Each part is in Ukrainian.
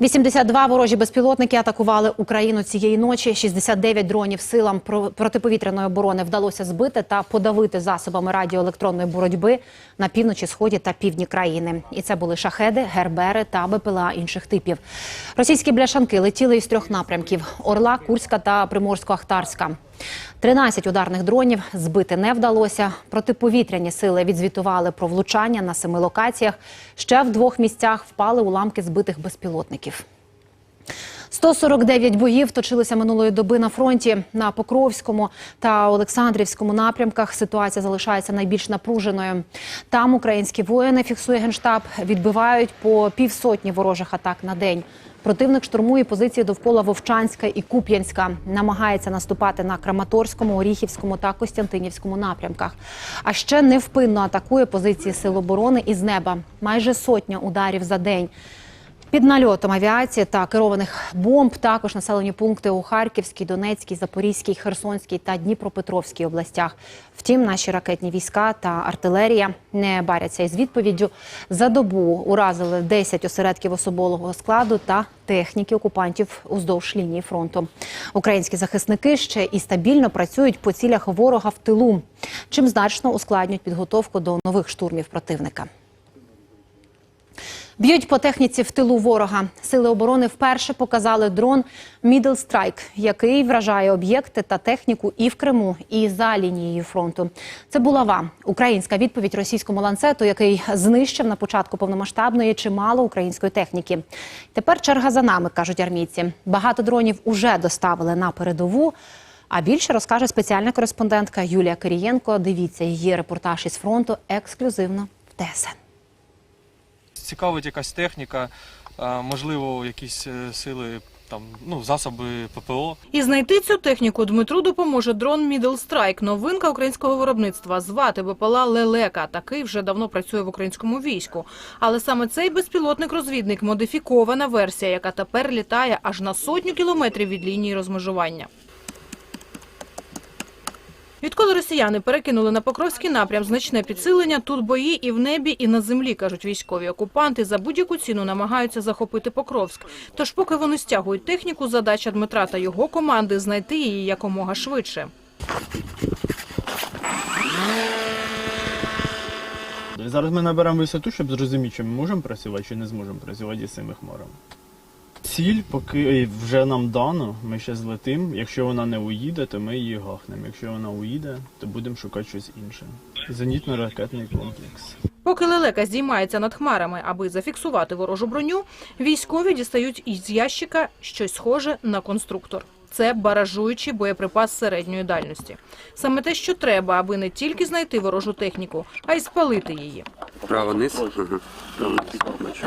82 ворожі безпілотники атакували Україну цієї ночі. 69 дронів силам про- протиповітряної оборони вдалося збити та подавити засобами радіоелектронної боротьби на півночі, сході та півдні країни. І це були шахеди, гербери та БПЛА інших типів. Російські бляшанки летіли із трьох напрямків: Орла, Курська та Приморсько-Ахтарська. 13 ударних дронів збити не вдалося. Протиповітряні сили відзвітували про влучання на семи локаціях. Ще в двох місцях впали уламки збитих безпілотників. 149 боїв точилися минулої доби на фронті на Покровському та Олександрівському напрямках. Ситуація залишається найбільш напруженою. Там українські воїни фіксує генштаб, відбивають по півсотні ворожих атак на день. Противник штурмує позиції довкола Вовчанська і Куп'янська. Намагається наступати на Краматорському, Оріхівському та Костянтинівському напрямках. А ще невпинно атакує позиції сил оборони із неба. Майже сотня ударів за день. Під нальотом авіації та керованих бомб також населені пункти у Харківській, Донецькій, Запорізькій, Херсонській та Дніпропетровській областях. Втім, наші ракетні війська та артилерія не баряться із відповіддю. За добу уразили 10 осередків особового складу та техніки окупантів уздовж лінії фронту. Українські захисники ще і стабільно працюють по цілях ворога в тилу, чим значно ускладнюють підготовку до нових штурмів противника. Б'ють по техніці в тилу ворога. Сили оборони вперше показали дрон Middle Strike, який вражає об'єкти та техніку і в Криму, і за лінією фронту. Це булава, українська відповідь російському ланцету, який знищив на початку повномасштабної чимало української техніки. Тепер черга за нами, кажуть армійці. Багато дронів уже доставили на передову. А більше розкаже спеціальна кореспондентка Юлія Кирієнко. Дивіться її репортаж із фронту ексклюзивно в ТСН. Цікавить якась техніка, можливо, якісь е, сили, там, ну, засоби ППО. І знайти цю техніку Дмитру допоможе дрон Middle Strike. Новинка українського виробництва. Звати БПЛА Лелека. Такий вже давно працює в українському війську. Але саме цей безпілотник-розвідник – модифікована версія, яка тепер літає аж на сотню кілометрів від лінії розмежування. Відколи росіяни перекинули на Покровський напрям значне підсилення, тут бої і в небі, і на землі, кажуть військові окупанти, за будь-яку ціну намагаються захопити Покровськ. Тож поки вони стягують техніку, задача Дмитра та його команди – знайти її якомога швидше. Зараз ми наберемо висоту, щоб зрозуміти, чи ми можемо працювати, чи не зможемо працювати з цими хмарами. Ціль, поки вже нам дано, ми ще злетимо. Якщо вона не уїде, то ми її гахнемо. Якщо вона уїде, то будемо шукати щось інше. Зенітно-ракетний комплекс. Поки лелека здіймається над хмарами, аби зафіксувати ворожу броню, військові дістають із ящика щось схоже на конструктор. Це баражуючий боєприпас середньої дальності. Саме те, що треба, аби не тільки знайти ворожу техніку, а й спалити її. Право низ. Право низ.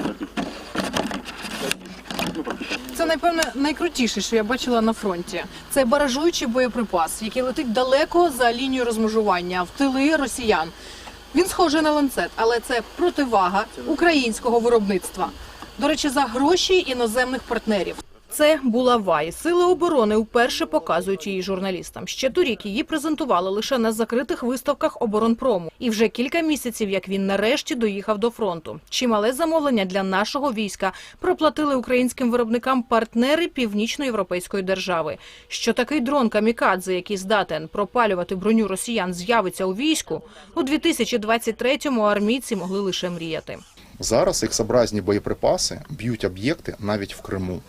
Це, напевно найкрутіше, що я бачила на фронті. Це баражуючий боєприпас, який летить далеко за лінію розмежування в тили росіян. Він схожий на ланцет, але це противага українського виробництва. До речі, за гроші іноземних партнерів. Це булава, і сили оборони вперше показують її журналістам. Ще торік її презентували лише на закритих виставках оборонпрому. І вже кілька місяців, як він нарешті доїхав до фронту. Чимале замовлення для нашого війська проплатили українським виробникам партнери північноєвропейської держави. Що такий дрон камікадзе, який здатен пропалювати броню росіян, з'явиться у війську, у 2023-му армійці могли лише мріяти. Зараз іксобразні боєприпаси б'ють об'єкти навіть в Криму.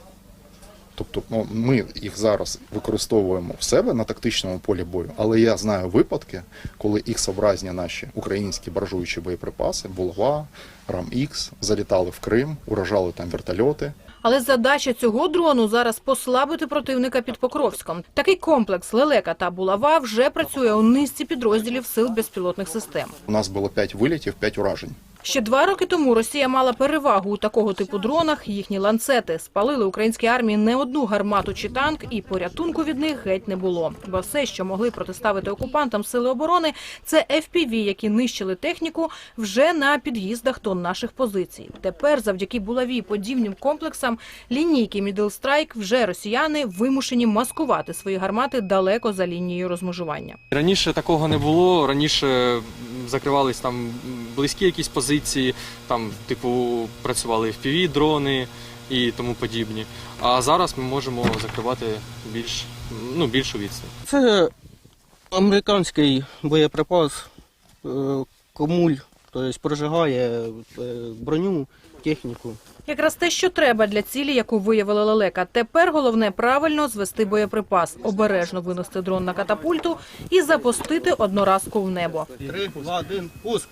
Тобто ну, ми їх зараз використовуємо в себе на тактичному полі бою, але я знаю випадки, коли іксобразні наші українські баржуючі боєприпаси, булава, РАМ-Х, залітали в Крим, уражали там вертольоти. Але задача цього дрону зараз послабити противника під Покровськом. Такий комплекс лелека та булава вже працює у низці підрозділів сил безпілотних систем. У нас було 5 вилітів, 5 уражень. Ще два роки тому Росія мала перевагу у такого типу дронах. Їхні ланцети спалили українській армії не одну гармату чи танк, і порятунку від них геть не було. Бо все, що могли протиставити окупантам сили оборони, це FPV, які нищили техніку вже на під'їздах до наших позицій. Тепер, завдяки булаві подібним комплексам, лінійки Strike вже росіяни вимушені маскувати свої гармати далеко за лінією розмежування. Раніше такого не було, раніше закривались там близькі якісь позиції, там, типу, працювали FPV-дрони, і тому подібні. А зараз ми можемо закривати більш, ну, більшу відстань. Це американський боєприпас, е, комуль, тобто прожигає е, броню, техніку. Якраз те, що треба для цілі, яку виявила лелека. Тепер головне правильно звести боєприпас, обережно винести дрон на катапульту і запустити одноразку в небо. Три, два, один, пуск.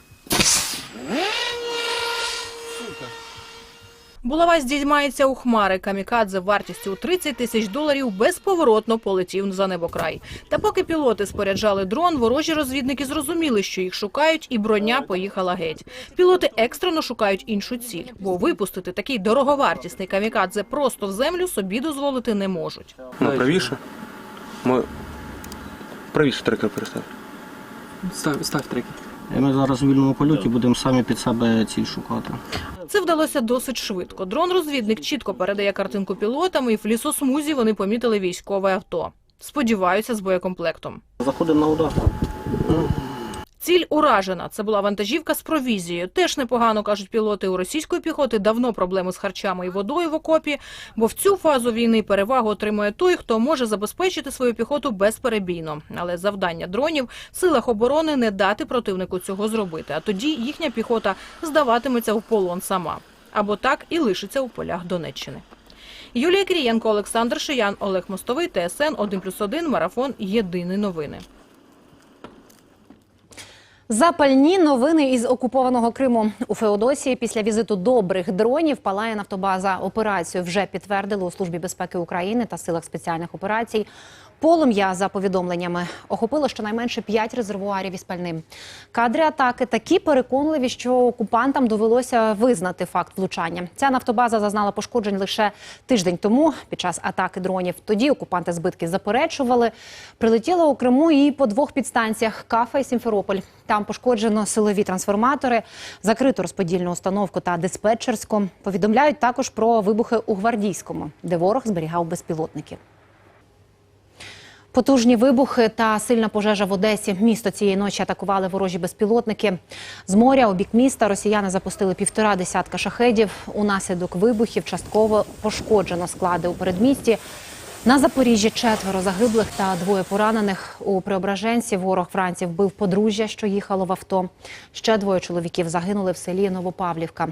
Булава здіймається у хмари. Камікадзе вартістю у 30 тисяч доларів безповоротно полетів за небокрай. Та поки пілоти споряджали дрон, ворожі розвідники зрозуміли, що їх шукають, і броня поїхала геть. Пілоти екстрено шукають іншу ціль, бо випустити такий дороговартісний камікадзе просто в землю собі дозволити не можуть. Ну, правіше. Ми... Правіше трекер перестав. Став, став треки. І Ми зараз у вільному польоті будемо самі під себе ціль шукати. Це вдалося досить швидко. Дрон-розвідник чітко передає картинку пілотам, і в лісосмузі вони помітили військове авто. Сподіваюся, з боєкомплектом. Заходимо на удар. Ціль уражена. Це була вантажівка з провізією. Теж непогано кажуть пілоти. У російської піхоти давно проблеми з харчами і водою в окопі, бо в цю фазу війни перевагу отримує той, хто може забезпечити свою піхоту безперебійно. Але завдання дронів в силах оборони не дати противнику цього зробити. А тоді їхня піхота здаватиметься в полон сама. Або так і лишиться у полях Донеччини. Юлія Кирієнко, Олександр Шиян, Олег Мостовий, ТСН 1+,1, Марафон. Єдині новини. Запальні новини із окупованого Криму у Феодосії після візиту добрих дронів палає нафтобаза. Операцію вже підтвердили у службі безпеки України та силах спеціальних операцій. Полум'я за повідомленнями охопило щонайменше п'ять резервуарів із пальним. Кадри атаки такі переконливі, що окупантам довелося визнати факт влучання. Ця нафтобаза зазнала пошкоджень лише тиждень тому під час атаки дронів. Тоді окупанти збитки заперечували. Прилетіло у Криму і по двох підстанціях Кафа і Сімферополь. Там пошкоджено силові трансформатори, закрито розподільну установку та диспетчерську. Повідомляють також про вибухи у Гвардійському, де ворог зберігав безпілотники. Потужні вибухи та сильна пожежа в Одесі. Місто цієї ночі атакували ворожі безпілотники. З моря у бік міста росіяни запустили півтора десятка шахедів. Унаслідок вибухів частково пошкоджено склади у передмісті. На Запоріжжі четверо загиблих та двоє поранених. У Преображенці ворог вранці вбив подружжя, що їхало в авто. Ще двоє чоловіків загинули в селі Новопавлівка.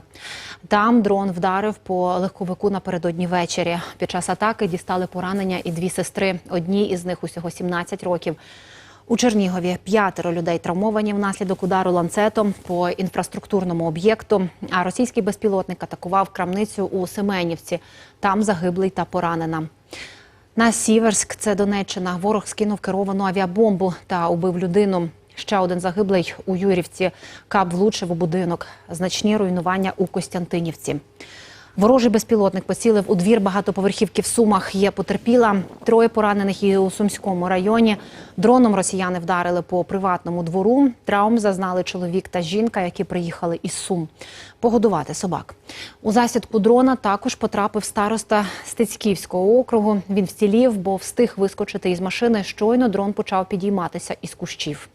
Там дрон вдарив по легковику напередодні ввечері. Під час атаки дістали поранення і дві сестри. Одній із них усього 17 років. У Чернігові п'ятеро людей травмовані внаслідок удару ланцетом по інфраструктурному об'єкту. А російський безпілотник атакував крамницю у Семенівці. Там загиблий та поранена. На Сіверськ, це Донеччина, ворог скинув керовану авіабомбу та убив людину. Ще один загиблий у Юрівці. Кап влучив у будинок. Значні руйнування у Костянтинівці. Ворожий безпілотник поцілив у двір багатоповерхівки в Сумах. Є потерпіла. Троє поранених і у Сумському районі. Дроном росіяни вдарили по приватному двору. Травм зазнали чоловік та жінка, які приїхали із Сум погодувати собак. У засідку дрона також потрапив староста Стецьківського округу. Він вцілів, бо встиг вискочити із машини. Щойно дрон почав підійматися із кущів.